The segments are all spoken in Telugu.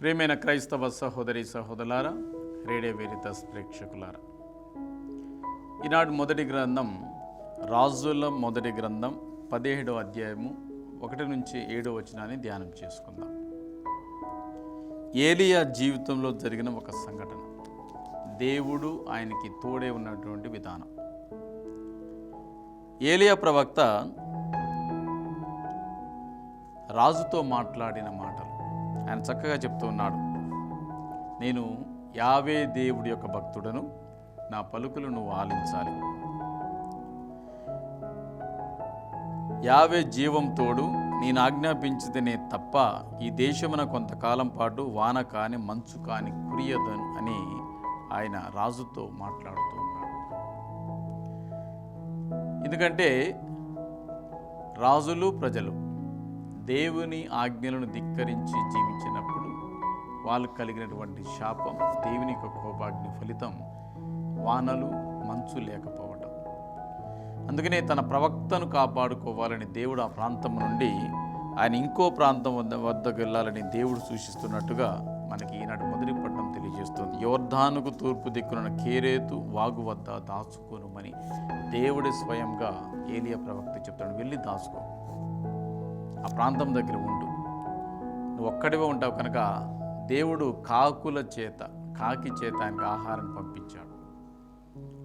ప్రియమైన క్రైస్తవ సహోదరి సహోదరులారా రేడియో వేరితస్ ప్రేక్షకులారా. ఈనాడు మొదటి గ్రంథం రాజుల మొదటి గ్రంథం పదిహేడో అధ్యాయము ఒకటి నుంచి ఏడో వచనాన్ని ధ్యానం చేసుకుందాం. ఏలియా జీవితంలో జరిగిన ఒక సంఘటన. దేవుడు ఆయనకి తోడే ఉన్నటువంటి విధానం. ఏలియా ప్రవక్త రాజుతో మాట్లాడిన మాటలు. ఆయన చక్కగా చెప్తూ ఉన్నాడు. నేను యావే దేవుడి యొక్క భక్తుడను నా పలుకులు నువ్వు ఆలించాలి. యావే జీవం తోడు నేను ఆజ్ఞాపించితేనే తప్ప ఈ దేశమున కొంతకాలం పాటు వాన కాని మంచు కాని కురియదను అని ఆయన రాజుతో మాట్లాడుతూ ఉన్నాడు. ఎందుకంటే రాజులు ప్రజలు. దేవుని ఆజ్ఞలను ధిక్కరించి జీవించినప్పుడు వాళ్ళకు కలిగినటువంటి శాపం దేవుని యొక్క కోపాగ్ని ఫలితం వానలు మంచు లేకపోవటం. అందుకనే తన ప్రవక్తను కాపాడుకోవాలని దేవుడు ఆ ప్రాంతం నుండి ఆయన ఇంకో ప్రాంతం వద్ద వద్దకు వెళ్ళాలని దేవుడు సూచిస్తున్నట్టుగా మనకి ఈనాటి మొదటి పట్టణం తెలియజేస్తుంది. యోర్ధానుకు తూర్పు దిక్కున కేరేతు వాగు వద్ద దాచుకోనుమని దేవుడి స్వయంగా ఏలియా ప్రవక్త చెప్తాడు వెళ్ళి దాచుకో. ఆ ప్రాంతం దగ్గర ఉండు. నువ్వు ఒక్కడివే ఉంటావు కనుక దేవుడు కాకుల చేత కాకి చేత ఆయనకు ఆహారం పంపించాడు.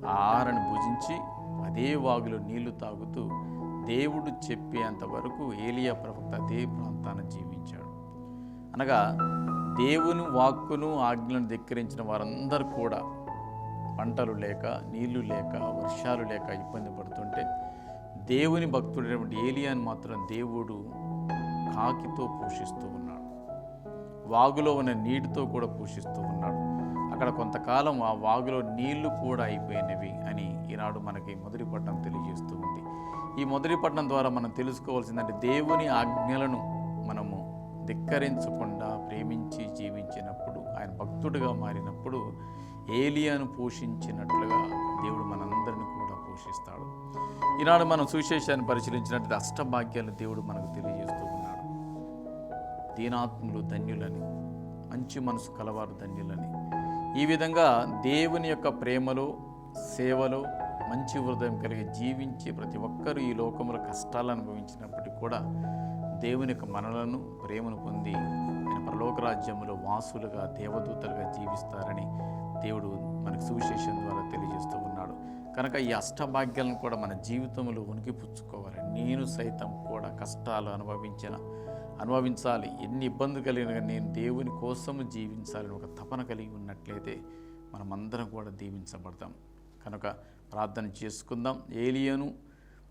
ఆ ఆహారాన్ని భుజించి అదే వాగులో నీళ్ళు తాగుతూ దేవుడు చెప్పేంత వరకు ఏలియా ప్రవక్త అదే ప్రాంతాన్ని జీవించాడు. అనగా దేవుని వాక్కును ఆజ్ఞలను ధిక్కరించిన వారందరూ కూడా పంటలు లేక నీళ్ళు లేక వర్షాలు లేక ఇబ్బంది పడుతుంటే దేవుని భక్తుడైనటువంటి ఏలియాని మాత్రం దేవుడు కాకితో పోషిస్తూ ఉన్నాడు. వాగులో ఉన్న నీటితో కూడా పోషిస్తూ ఉన్నాడు. అక్కడ కొంతకాలం ఆ వాగులో నీళ్ళు కూడా అయిపోయినవి అని ఈనాడు మనకి మొదటి పట్టణం తెలియజేస్తూ ఉంది. ఈ మొదటి పట్టణం ద్వారా మనం తెలుసుకోవాల్సిందంటే దేవుని ఆజ్ఞలను మనము ధిక్కరించకుండా ప్రేమించి జీవించినప్పుడు ఆయన భక్తుడిగా మారినప్పుడు ఏలియాను పోషించినట్లుగా దేవుడు మనందరిని కూడా పోషిస్తాడు. ఈనాడు మనం సువిశేషాన్ని పరిశీలించినట్టు అష్టభాగ్యాలు దేవుడు మనకు తెలియజేస్తూ దీనాత్ములు ధన్యులని మంచి మనసు కలవారు ధన్యులని. ఈ విధంగా దేవుని యొక్క ప్రేమలో సేవలో మంచి హృదయం కలిగి జీవించి ప్రతి ఒక్కరూ ఈ లోకంలో కష్టాలు అనుభవించినప్పటికీ కూడా దేవుని యొక్క మనలను ప్రేమను పొంది ఆయన పరలోక రాజ్యంలో వాసులుగా దేవదూతలుగా జీవిస్తారని దేవుడు మనకు సువిశేషం ద్వారా తెలియజేస్తూ ఉన్నాడు. కనుక ఈ అష్టభాగ్యాలను కూడా మన జీవితంలో ఉనికి పుచ్చుకోవాలి నేను సైతం కూడా కష్టాలు అనుభవించిన అనుభవించాలి. ఎన్ని ఇబ్బందులు కలిగిన నేను దేవుని కోసం జీవించాలని ఒక తపన కలిగి ఉన్నట్లయితే మనమందరం కూడా దీవించబడతాం. కనుక ప్రార్థన చేసుకుందాం. ఏలియను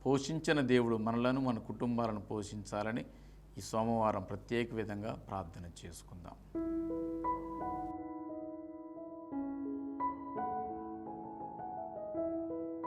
పోషించిన దేవుడు మనలను మన కుటుంబాలను పోషించాలని ఈ సోమవారం ప్రత్యేక విధంగా ప్రార్థన చేసుకుందాం.